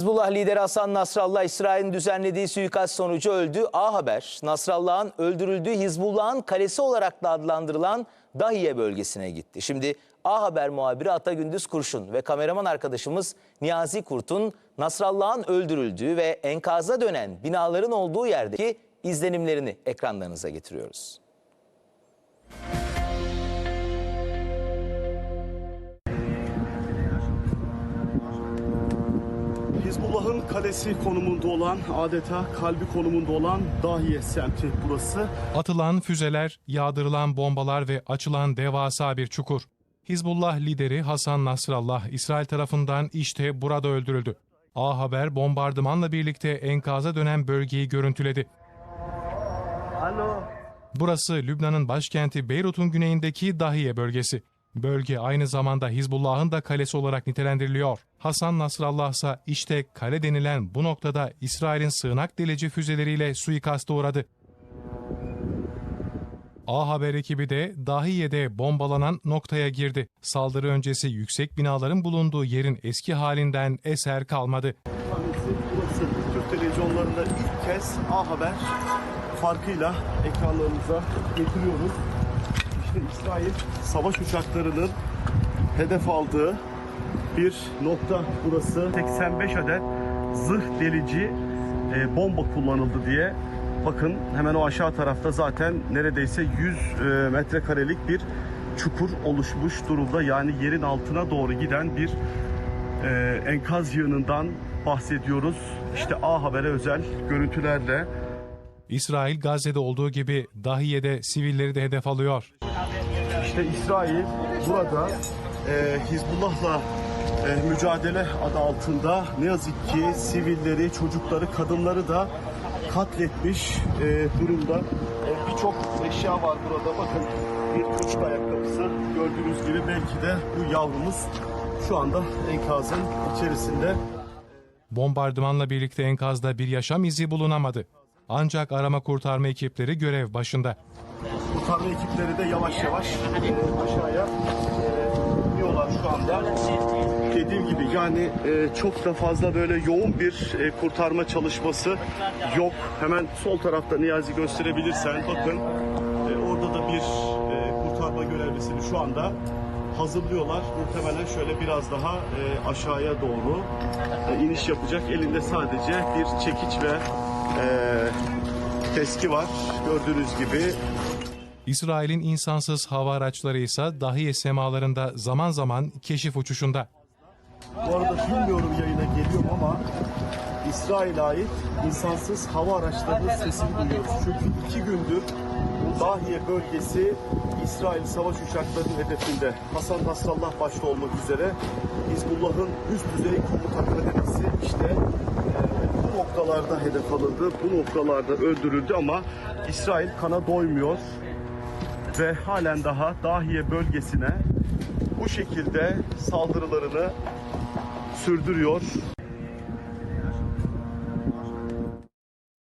Hizbullah lideri Hasan Nasrallah İsrail'in düzenlediği suikast sonucu öldü. A Haber, Nasrallah'ın öldürüldüğü Hizbullah'ın kalesi olarak da adlandırılan Dahiye bölgesine gitti. Şimdi A Haber muhabiri Ata Gündüz Kurşun ve kameraman arkadaşımız Niyazi Kurt'un Nasrallah'ın öldürüldüğü ve enkaza dönen binaların olduğu yerdeki izlenimlerini ekranlarınıza getiriyoruz. Hizbullah'ın kalesi konumunda olan, adeta kalbi konumunda olan Dahiye semti burası. Atılan füzeler, yağdırılan bombalar ve açılan devasa bir çukur. Hizbullah lideri Hasan Nasrallah İsrail tarafından işte burada öldürüldü. A Haber bombardımanla birlikte enkaza dönen bölgeyi görüntüledi. Burası Lübnan'ın başkenti Beyrut'un güneyindeki Dahiye bölgesi. Bölge aynı zamanda Hizbullah'ın da kalesi olarak nitelendiriliyor. Hasan Nasrallah ise işte kale denilen bu noktada İsrail'in sığınak delici füzeleriyle suikasta uğradı. A Haber ekibi de Dahiye'de bombalanan noktaya girdi. Saldırı öncesi yüksek binaların bulunduğu yerin eski halinden eser kalmadı. Burası. Türk televizyonlarında ilk kez A Haber farkıyla ekranlarımıza getiriyoruz. İşte İsrail savaş uçaklarının hedef aldığı bir nokta burası. 85 adet zırh delici e, bomba kullanıldı diye. Bakın hemen o aşağı tarafta zaten neredeyse 100 e, metrekarelik bir çukur oluşmuş durumda. Yani yerin altına doğru giden bir e, enkaz yığınından bahsediyoruz. İşte A Haber'e özel görüntülerle İsrail Gazze'de olduğu gibi Dahiye'de sivilleri de hedef alıyor. İşte İsrail burada e, Hizbullah'la e, mücadele adı altında ne yazık ki sivilleri, çocukları, kadınları da katletmiş e, durumda. E, Birçok eşya var burada. Bakın bir çocuk ayakkabısı gördüğünüz gibi belki de bu yavrumuz şu anda enkazın içerisinde. Bombardımanla birlikte enkazda bir yaşam izi bulunamadı. Ancak arama kurtarma ekipleri görev başında. Kurtarma ekipleri de yavaş yavaş e, aşağıya e, iniyorlar şu anda. Dediğim gibi yani e, çok da fazla böyle yoğun bir kurtarma çalışması yok. Hemen sol tarafta Niyazi gösterebilirsen bakın orada da bir kurtarma görevlisini şu anda hazırlıyorlar. Muhtemelen şöyle biraz daha aşağıya doğru iniş yapacak. Elinde sadece bir çekiç ve e, teski var. Gördüğünüz gibi İsrail'in insansız hava araçları ise Dahiye semalarında zaman zaman keşif uçuşunda. Bu arada bilmiyorum yayına geliyorum ama İsrail'e ait insansız hava araçlarının sesini duyuyoruz. Çünkü iki gündür Dahiye bölgesi İsrail savaş uçaklarının hedefinde. Hasan Nasrallah başta olmak üzere Hizbullah'ın üst düzey komuta kademesi işte e, bu noktalarda hedef alındı. Bu noktalarda öldürüldü ama İsrail kana doymuyor ve halen daha Dahiye bölgesine bu şekilde saldırılarını sürdürüyor.